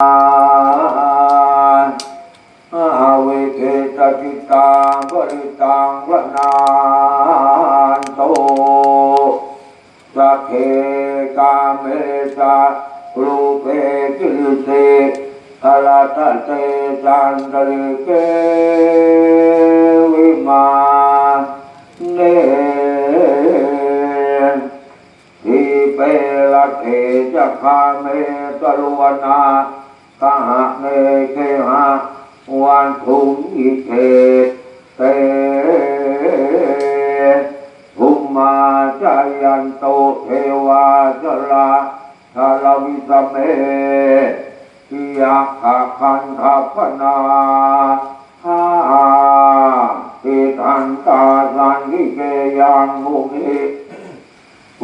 อาเวเกตจิตาบริตังวนาโตสัพเพกาเมสะรูปเปกิริเตอรตเตจันตริเกวิมาเนทีเปละเทจะคาเมตลวนา คหะเมเกหะวันทุมอิเทเตภุมมาจายันโตเทวาจราทารวิสเมทิยาคาคันทัพนาหาทิทันตาสันทิเกยังมุนิ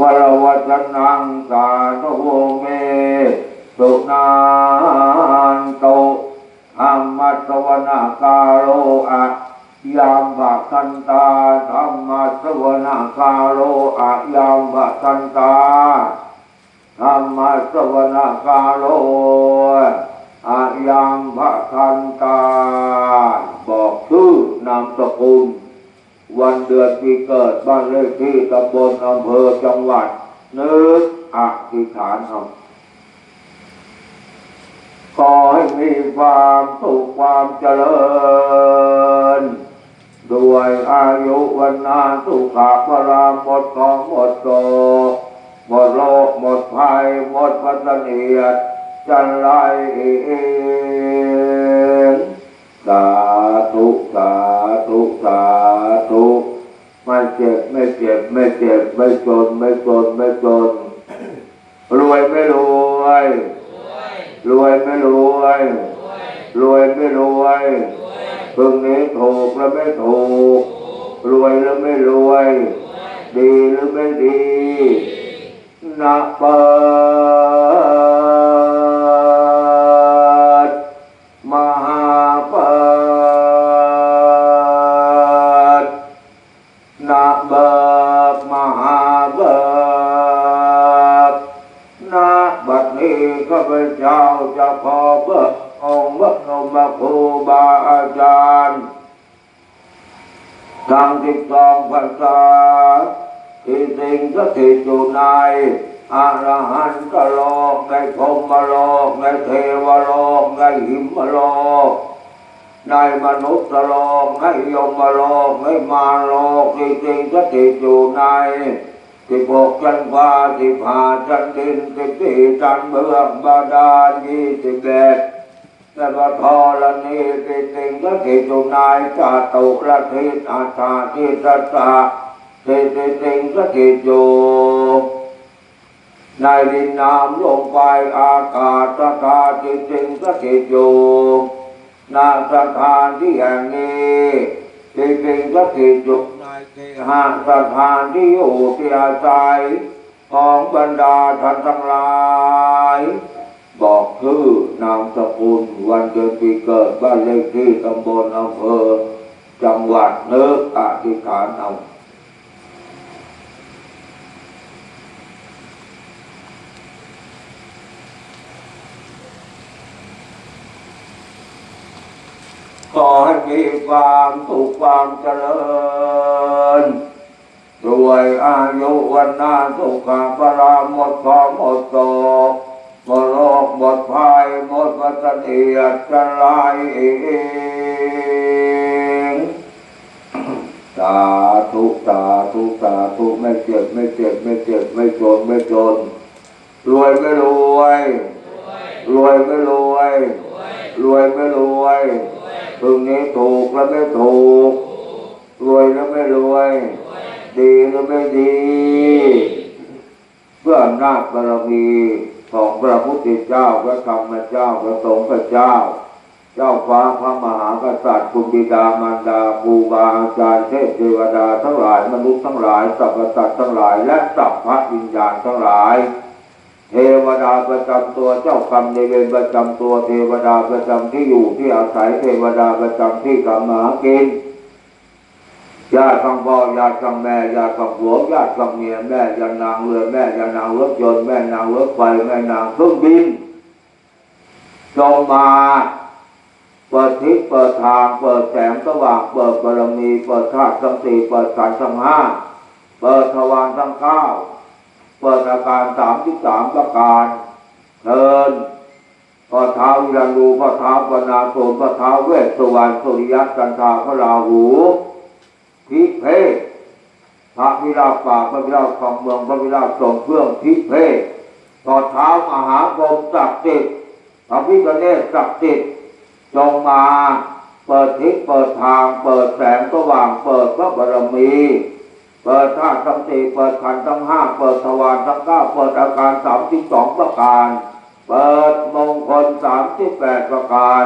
วรวัจนังสาธุโวเม สุนันโตธรรมะสวนากาโลอะยามภะคันตาธรรมะสวนากาโลอะยามภะคันตาธรรมะสวนากาโลอะยามภะคันตา บอกชื่อนามสกุล วันเดือนปีเกิดบ้านเลขที่ตำบลอำเภอจังหวัดนึกอธิษฐานเอา ให้มีความสุขความเจริญ ด้วยอายุวันนาสุขะพรามหมดของหมดโศกหมดโรคหมดภัยหมดปัสเนียดจันไรเองสาธุสาธุสาธุไม่เจ็บไม่เจ็บไม่เจ็บไม่จนไม่จนไม่จนรวยไม่รวย รวยไม่รวย รวยไม่รวยพึงนี้ถูกแล้วไม่ถูก รวยแล้วไม่รวย ดีหรือไม่ดีนะเปิ ทั้งสิบสองภาษาที่สิ่งสถิตอยู่ในอรหันตโลกในพรมโลกในเทวโลกในหิมโลกในมนุษย์โลกในยมโลกในมาโลกที่สิ่งสถิตอยู่ในสิบหกจันฟ้าสิบห้าจันดินสิบสี่จันเบื้องบาดาลยี่สิบเอ็ด และพระทอละนีสิสิงก็สิจุนายจาตุละทิตอาชาทิสัสสะสิสิสิงก็สิจูในดินน้ำลมไฟอากาศสถานสิสิงก็สิจูนาสถานที่แห่งนี้สิสิงก็สิจูในเทหะสถานที่อยู่ที่อาศัยของบรรดาท่านทั้งหลาย บอกชื่อนามสกุลวันเดือนปีเกิดบ้านเลขที่ตำบลอำเภอจังหวัดเนิกออธิษฐานเอาขอให้มีความสุขความเจริญรวยอายุวันนาสุขะพราหมดของหมดโศก หมดโรคหมดภัยหมดวัฏเนียดจะลายเองสาธุสาธุสาธุไม่เจ็บไม่เจ็บไม่เจ็บไม่จนไม่จน รวยไม่รวย รวยไม่รวย รวยไม่รวยพึงนี้ถูกแล้วไม่ถูก รวยแล้วไม่รวย ดีหรือไม่ดี เพื่ออำนาจบารมี ของพระพุทธเจ้าพระธรรมเจ้าพระสงฆ์พระเจ้า เจ้าฟ้าพระมหากษัตริย์คุณบิดามารดาครูบาอาจารย์เทพเทวดาทั้งหลายมนุษย์ทั้งหลายสรรพสัตว์ทั้งหลาย และสัพพะวิญญาณทั้งหลายเทวดาประจำตัวเจ้ากรรมในเวรประจำตัวเทวดาประจำที่อยู่ที่อาศัยเทวดาประจำที่กำมหากิน ญาติของพ่อญาติของแม่ญาติของผัวญาติของเมียแม่ยานางเรือแม่ยานางรถยนต์แม่นางรถไฟแม่นางเครื่องบินจงมาเปิดทิศเปิดทางเปิดแสงสว่างเปิดบารมีเปิดธาตุทั้งสี่เปิดขันธ์ทั้งห้าเปิดทวารทั้งเก้าเปิดอาการสามที่สามประการเทินพอเท้าวิรันรูพอเท้าปนาโสมพอเท้าเวสสวรรณสุริยันจันทราพระราหู ทิเพพระพิราป่าพระพิราบของเมืองพระพิราบทรงเครื่องทิเพศพอเท้ามหาพรมศักดิ์สิทธิ์พระพิฆเนศศักดิ์สิทธิ์จงมาเปิดทิศเปิดทาง เปิดแสงสว่างเปิดพระบารมี เปิดธาตุทั้งสี่เปิดขันธ์ทั้งห้าเปิดทวารทั้งเก้าเปิดอาการสามสิบสองประการ เปิดมงคลสามสิบแปดประการ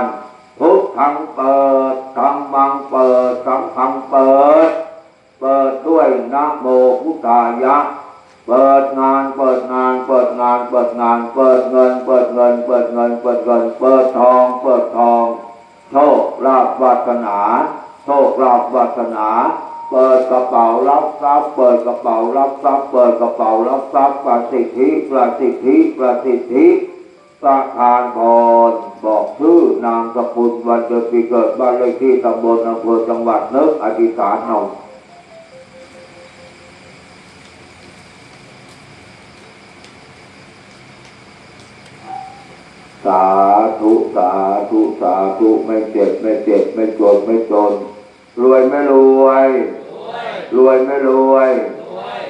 ทุกทังเปิดทั้งมังเปิดทั้งทังเปิด เปิดด้วยนะโมพุทธายะ เปิดงานเปิดงาน เปิดงาน เปิดงาน เปิดเงิน เปิดเงิน เปิดเงิน เปิดเงิน เปิดทอง เปิดทอง โชคลาภวาสนา โชคลาภวาสนาเปิดกระเป๋ารับทรัพย์เปิดกระเป๋ารับทรัพย์เปิดกระเป๋ารับทรัพย์ประสิทธิประสิทธิประสิทธิ ประทานพรบอกชื่อนามสกุลวันเดือนปีเกิดบ้านเลขที่ตำบลอำเภอจังหวัดนึกอธิษฐานเอาสาธุสาธุสาธุไม่เจ็บไม่เจ็บไม่จนไม่จน รวยไม่รวย รวยไม่รวย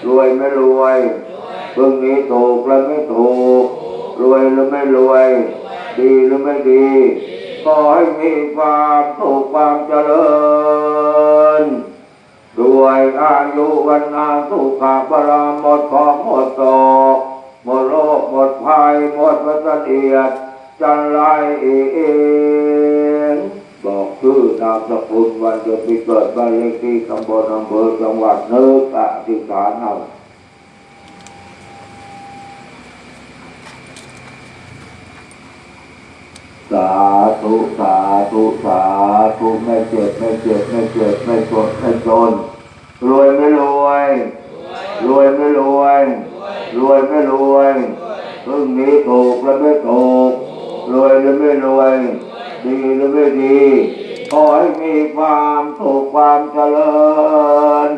รวยไม่รวยเพิ่งนี้ถูกแล้วไม่ถูก รวยหรือไม่รวย ดีหรือไม่ดี ขอให้มีความสุขความเจริญด้วยอายุวันนาสุขะบารหมดของหมดโศกหมดโรคหมดภัยหมดวัฏเอียดจันไรเองบอกชื่อนามสกุลวันเดือนปีเกิดบ้านเลขที่ตำบลอำเภอจังหวัดนึกอธิษฐานเอา สาธุสาธุสาธุไม่เจ็บไม่เจ็บไม่เจ็บไม่จนไม่จนรวยไม่รวยรวยไม่รวยรวยไม่รวยเพิ่งนี้ถูกแล้วไม่ถูกรวยหรือไม่รวย ดีหรือไม่ดีขอให้มีความสุขความเจริญ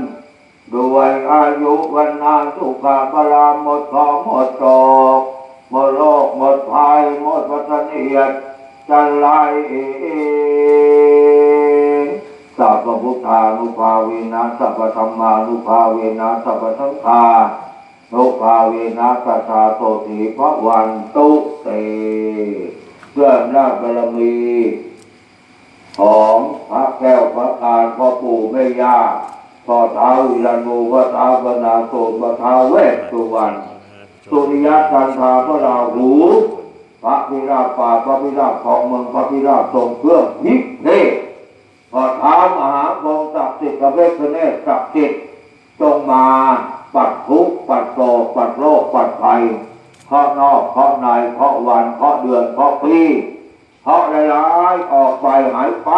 ด้วยอายุวันนานสุขะบาลาหมดของหมดโศกหมดโรคหมดภัยหมดวัฏเนียด จันไรเองสัพพพุทธานุภาเวนะสัพพธรรมานุภาเวนะสัพพสังฆานุภาเวนะสัทธาโตสีพระวันตุเตเพื่ออำนาจบารมี ของพระแก้วพระการพ่อปู่แม่ย่าพ่อท้าววิรันมูพ่อท้าวพนาโสมพ่อท้าวเวสสุวรรณสุริยจันทราพระราหู พระพิราบป่าพระพิราบของเมืองพระพิราบทรงเครื่องนิเทศพอท้ามหาพงศักดิ์สิทธิ์พระเวทเนศศักดิ์สิทธิ์จงมาปัดทุกข์ปัดโศกปัดโรคปัดภัยเคาะนอกเคาะในเคาะวันเคาะเดือนเคาะปีเพราะหลายๆออกไปหายไป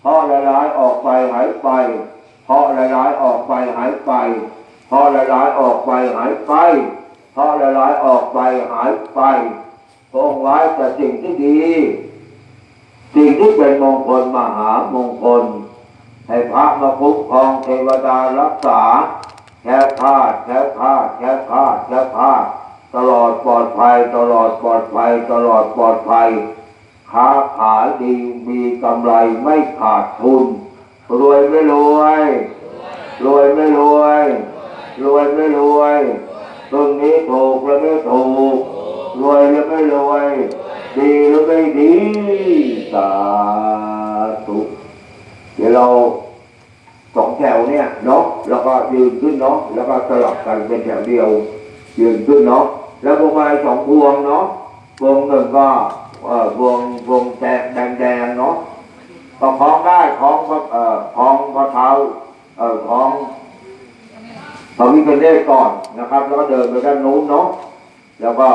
เพราะหลายๆออกไปหายไปเพราะหลายๆออกไปหายไปเพราะหลายๆออกไปหายไปเพราะหลายๆออกไปหายไป คงไว้แต่สิ่งที่ดี สิ่งที่เป็นมงคลมหามงคล ให้พระมาคุ้มครองเทวดารักษา แค่คลาดแค่คลาดแค่คลาดแค่คลาดตลอดปลอดภัยตลอดปลอดภัยตลอดปลอดภัยค้าขายดีมีกำไรไม่ขาดทุน รวยไม่รวย รวยไม่รวย รวยไม่รวยตรงนี้ถูกแล้วไม่ถูก รวยแล้วไม่รวย ดีหรือไม่ดี สาธุเดี๋ยวเราสองแถวเนี่ยเนาะแล้วก็ยืนขึ้นเนาะแล้วก็สลับกันเป็นแถวเดียว ยืนขึ้นเนาะแล้วพวงมาลัยสองพวงเนาะพวงหนึ่งก็เอ่อพวงพวงแดงแดงเนาะก็คล้องได้คล้องก็เอ่อคล้องพระเท้าเอ่อคล้องพระวิคเนศก่อนนะครับ แล้วก็เดินไปด้านนู้นเนาะแล้วก็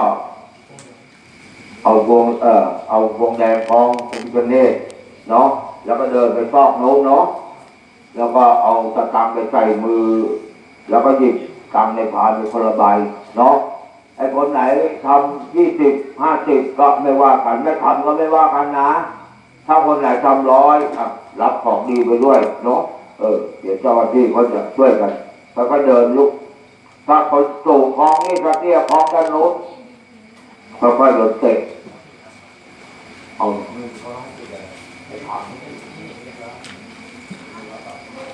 เอาวงเอ่อเอาวงแดงคล้องพระวิคเนศเนาะแล้วก็เดินไปซอกโน้นเนาะแล้วก็เอาตะตังไปใส่มือ แล้วก็หยิบตังในพานไปคนละใบเนาะไอ้คนไหนทำยี่สิบห้าสิบก็ไม่ว่ากันไม่ทำก็ไม่ว่ากันนะ ถ้าคนไหนทำร้อยรับของดีไปด้วยเนาะเออเดี๋ยวเจ้าหน้าที่เขาจะช่วยกันแล้วก็เดินลุกถ้าคนสูงคลองนี่ก็เตี้ยคลองกันนู้นค่อยๆเดินเตะ เอา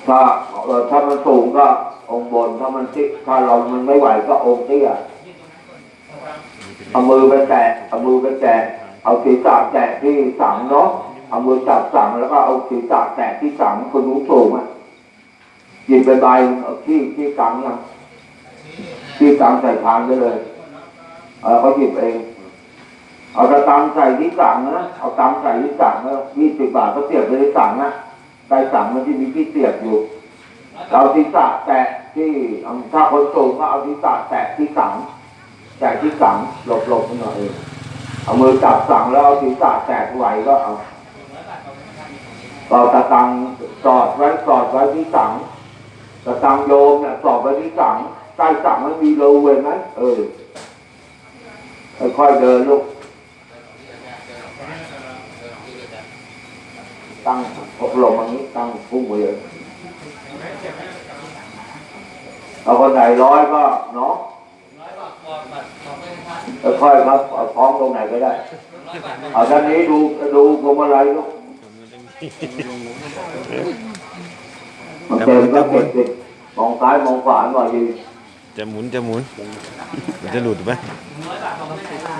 ถ้าเออถ้ามันสูงก็องค์บนถ้ามันติถ้าเรามันไม่ไหวก็องค์เตี้ยเอามือไปแตะเอามือไปแตะเอาศีรษะแตะที่สังเนาะเอามือจับสังแล้วก็เอาศีรษะแตะที่สังคนนู้สูงอะหยิบไปใบเอาที่ที่สังยังที่ตังใส่พานไปเลยเออเขาหยิบเอง เอาตะตังใส่ที่สั่งนะ เอาตังใส่ที่สั่งนะยี่สิบบาทก็เสียบไปที่สั่งนะใส่สั่งมันที่มีที่เสียบอยู่เราที่สะแตะที่ถ้าคนสูงก็เอาที่สะแตะที่สั่งแตะที่สั่งหลบหลบๆหน่อยเองเอามือจับสั่งแล้วเอาที่สะแตะไหวก็เอาเอาตะตังสอดไว้สอดไว้ที่สั่งตะตังโยมเนี่ยสอบไปที่สั่งใต้สั่งมันมีรูเห็นไหมเออค่อยๆเดินลูก ตั้ง อบรมอย่างนี้ตั้งพุ่งไปเลยเอาคนไหนร้อยก็เนาะค่อยๆครับเอาพร้อมตรงไหนก็ได้ เอาด้านนี้ดูดูพวงมาลัยลูกมันเต็มก็เก็บสิมองซ้ายมองขวาหน่อยดีจะหมุนจะหมุนมันจะหลุดไหม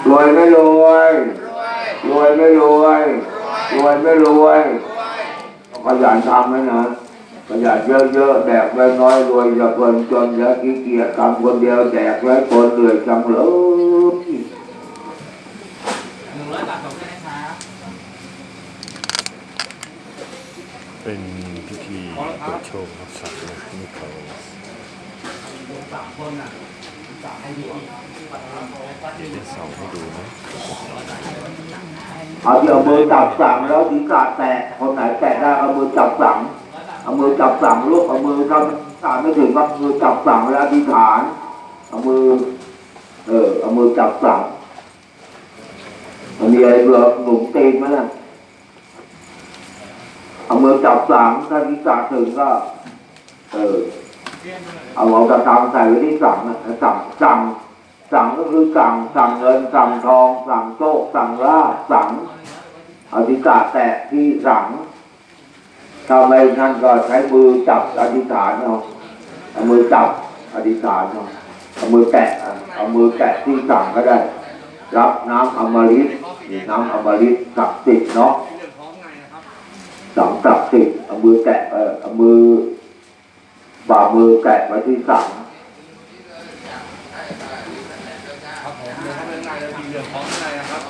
รวยไม่รวยรวยไม่รวยรวยไม่รวย ขยันทำไหมนะขยันเยอะๆแดกไว้น้อยรวยอย่าเพลินจนอย่าขี้เกียจทำคนเดียวแดกไว้คนเหนื่อยจังเลยหร้อเป็นพิธีเปิดโชครับสัตว์นะนี่เขาสามคนอะสามให้ดีได้เสาให้ดูนะ เอาที่เอามือจับสั่งแล้วศีรษะแตะคนไหนแตะได้เอามือจับสั่งเอามือจับสั่งลูกเอามือทำสาไม่ถึงก็มือจับสั่งแล้วอธิษฐานเอามือ เออเอามือจับสั่งมันมีอะไรเบื่อหนุนตีนไหมล่ะเอามือจับสั่งถ้าศีรษะถึงก็ เออเอาเอากระตังใส่ไว้ที่สั่งนะสั่งสั่งสั่งก็คือสั่งสั่งเงินสั่งทอง สั่งโชคสั่งลาสั่ง อาศีรษะแตะที่สั่งถ้าไม่นั่นก็ใช้มือจับอธิษฐานเอาเอามือจับอธิษฐานเอาเอามือแตะเอามือแตะที่สั่งก็ได้ รับน้ำอมฤตนี่น้ำอมฤตศักดิ์สิทธิ์เนาะเรื่องพร้อมไงนะครับสังศักดิ์สิทธิ์เอามือแตะเออเอามือบ่ามือแตะไว้ที่สั่ง ครับผมเรื่องเรื่องในแล้วทีเรื่องพร้อมในนะครับ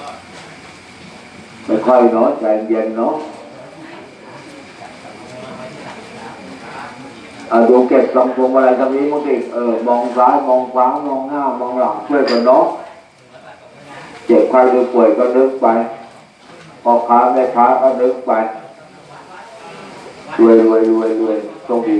ไม่ค่อยเนาะใจเย็นเนาะอดูเก็บลำพวงอะไรทางนี้มั้งดิเออมองซ้ายมองขวามองหน้ามองหลังช่วยกันเนาะเจ็บใครหรือป่วยก็นึกไปพอค้าแม่ค้าก็นึกไปรวยรวยรวยรวยโชคดี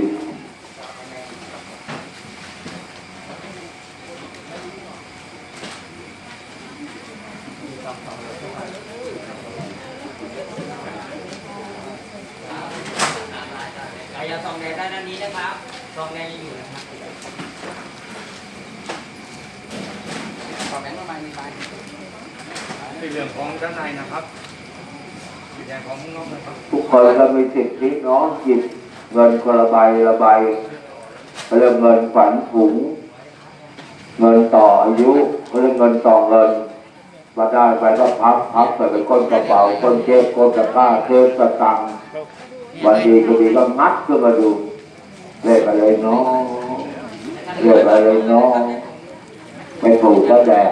ใครจะส่องแดงได้ด้านนี้นะครับส่องแดงยังอยู่นะครับส่องแดงประมาณนี้ไปเป็นเรื่องของด้านในนะครับสีแดงของข้างนอกนะครับ ทุกคนก็มีสิทธิเนาะหยิบ เงินคนละใบละใบเขาเรียกเงินฝันถุง เงินต่ออายุเขาเรียกเงินต่อเงินมาได้ไปก็พับพับใส่เป็นก้นกระเป๋าก้นเจ็บก้นกระป้าเทปกระตังวันดีก็ดีก็งัดขึ้นมาดูเลขอะไรเนาะเลขอะไรเนาะไม่ถูกก็แดก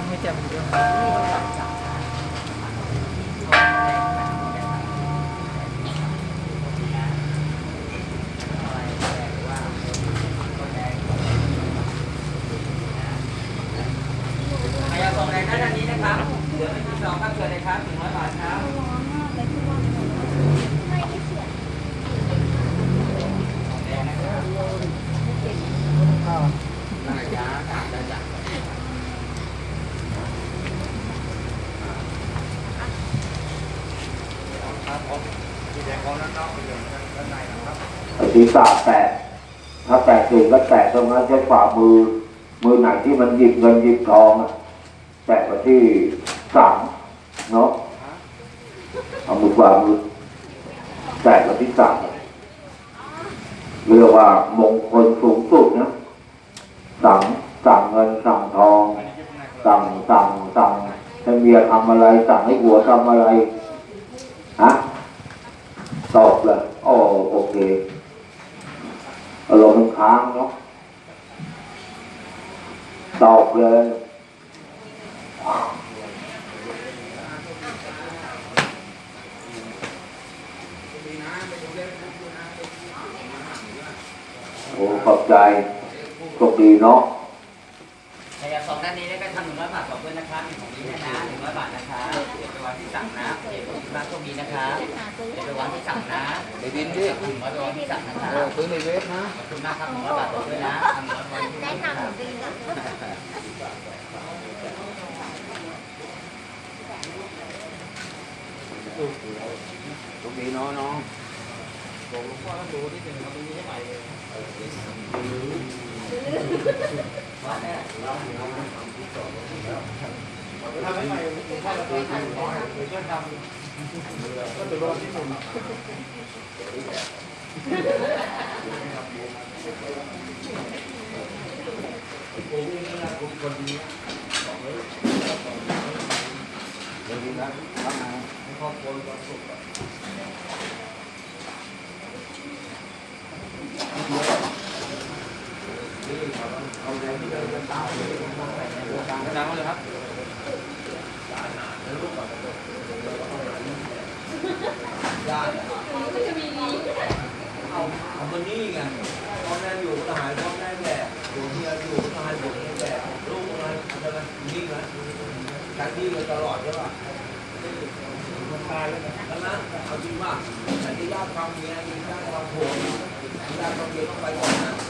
างไม่จำเรื่อง พยาทองแดงด้านนี้นะครับ เหลือเป็นที่สองครับเชิญเลยครับหนึ่งร้อยบาทครับ ร้อนมากเลยทุกวันไม่ได้เขียน ทองแดงนะครับน่าจะถามได้จ้ะ ครับผมสีแดงของด้านนอกสีเหลืองด้านในนะครับ ศีร ษะแตะถ้าแตะเก่งก็แตะตรงนั้นใช้ฝ่ามือ มือไหนที่มันหยิบเงินหยิบทองอะแตะไปที่สังเนาะเอามือขวามือแตะไปที่สังเรียกว่ามงคลสูงสุดนะสั่งสั่งเงินสั่งทอง สั่งสั่งสั่งให้เมียทำอะไร สั่งให้หัวทำอะไรฮะตอบเลยโอโอเค อารมณ์ค้างเนาะตอบเลยโอ้ขอบใจโชคดีเนาะ สองด้านนี้ได้กันทำหนึ่งร้อยบาทขอบคุณนะครับมีของดีให้นะหนึ่งร้อยบาทนะครับเดี๋ยวไปวางที่สั่งนะเดี๋ยวคุณร้านโชคดีนะครับหาซื้อเดี๋ยวไปวางที่สั่งนะในดินดิหนึ่งร้อยไปวางที่สั่งนะครับเออซื้อในเว็บนะขอบคุณมากครับหนึ่งร้อยบาทขอบคุณนะหนึ่งร้อยบาทแนะนำหนูดีนะตรงนี้เนาะน้องดังเลยครับเอาเอามานี่ไงพ่อแม่อยู่ก็หายพ่อแม่แก่อยู่เมียอยู่ก็หายผมแก่ลูก อะไรอะไรนิ่งนะการนิ่งกันตลอดใช่ป่ะมัวนะแล้วนะเอาจริง ป่ะแต่ที่ญาติฟังเมียมีญาติฟังผัวมีญาติฟังเมียต้องไปก่อนนะอาจารย์เป็นหัวรอไปก่อนเอาเอาลูกทำอะไรลูกอาไม่เป็นไรไม่เป็นไรไม่เอาเอาเอาการดูไม่เอาดูไม่เอาตังค์ไม่เอาตังค์ให้ไก่โน่นไก่แต่ด้านนี้เดี๋ยวโน่นเองนะโอ้โหเก่งเลยเนาะเราเปลี่ยนที่เ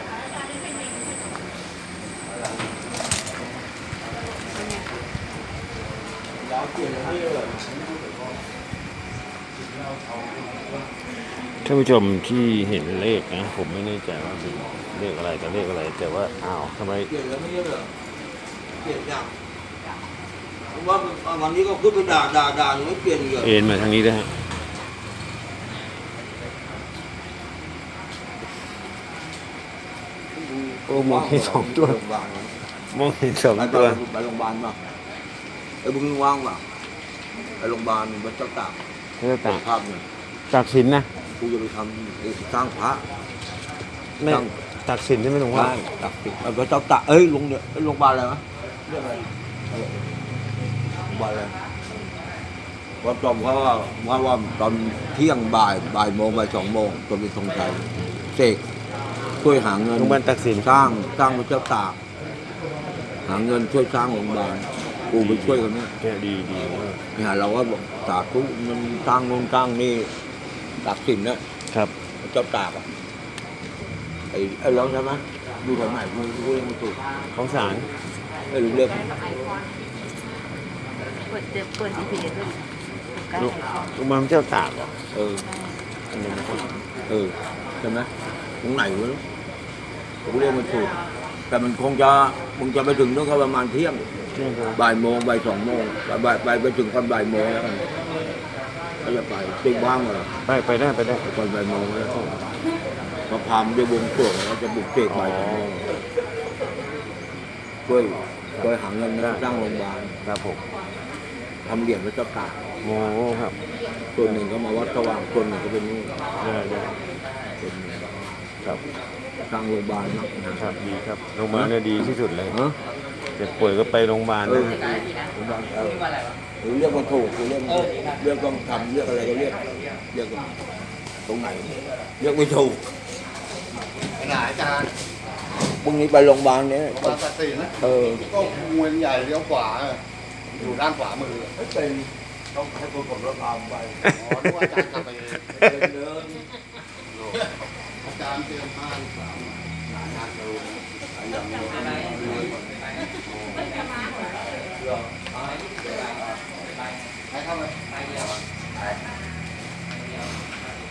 ท่านผู้ชมที่เห็นเลขนะผมไม่แน่ใจว่าเป็นเลขอะไรแต่เลขอะไร แต่ว่าอ้าวทำไมเปลี่ยนแล้วไม่ใช่เหรอเปลี่ยนอย่างว่าวันนี้ก็ขึ้นไปด่าด่าด่าไม่เปลี่ยนเหรอเอ็นมาทางนี้ได้ฮะโอ้มองเห็นสองตัวมองเห็นสองตัวไปโรงพยาบาลป่ะ ไอ้บุญว่างป่ะไปโรงพยาบาลวัดเจ้าตากเพื่อตากภาพเนี่ยตักสินนะกูจะไปทำเอกสร้างพระ ไม่ตักสินใช่ไหมหลวงพ่อได้ตักติดวัดเจ้าตากเอ้ยลงเนี่ยเอ้ยโรงพยาบาลอะไรวะเรียกอะไรวันเลยวัดจอมเขาว่าว่าว่าตอนเที่ยงบ่ายบ่ายโมงบ่ายสองโมงจนเป็นธงชัยเสกช่วยหาเงิน โรงพยาบาลตักสินสร้างสร้างพระเจ้าตากหาเงินช่วยสร้างโรงพยาบาล กูไปช่วยกันเนี่ยแค่ดีดีมากเนี่ยเราก็บอกสาธุมันสร้างนู่นสร้างนี่ตักสินนะครับพระเจ้าตากอะไอ้ไอ้เราใช่ไหมดูแถวไหนมึงรู้เรื่องไม่ถูกของสารไม่รู้เรื่องเปิดเจ็บเปิดอีพีเอด้วยใกล้โรงโรงพยาบาลเจ้าตากเหรอเอออันนี้มันก็เออใช่ไหมตรงไหนวะผมเรียกมันถูกแต่มันคงจะมึงจะไปถึงนู่นก็ประมาณเที่ยง เที่ยงคืนบ่ายโมงบ่ายสองโมงบ่ายบ่ายไปถึงกันบ่ายโมงแล้วกันก็จะไปติดว่างเหรอไปไปได้ไปได้ไปก่อนบ่ายโมงแล้วมาพามจะวงสรวงแล้วจะบุกเสกบ่ายสองโมงช่วยช่วยหาเงินสร้างโรงพยาบาลครับผมทำเหรียญพระเจ้าตากโอ้ครับส่วนหนึ่งก็มาวัดสว่างส่วนหนึ่งก็เป็นนี่ได้ได้ส่วนหนึ่งครับสร้างโรงพยาบาลนะครับดีครับโรงพยาบาลเนี่ยดีที่สุดเลยฮะ เจ็บป่วยก็ไปโรงพยาบาลเอนะอโรงพยาบาลเออหรือเรียกมันถูกหรือเรียกเรียกต้องทำเรียกอะไรก็เรียกเรียกตรงไหนเรียกไม่ถูกไหนอาจารย์พรุ่งนี้ไปโรงพยาบาลเนี่ยบางตัดสินเออก็มวยใหญ่เลี้ยวขวาอยู่ด้านขวามือไม่เป็นต้องให้คนขับรถพาไปอ๋อนึกว่าอาจารย์กลับไปเองเดินอาจารย์เตรียมผ้าหรือเปล่าหนางานดูอย่างเดียวให้เข้าไป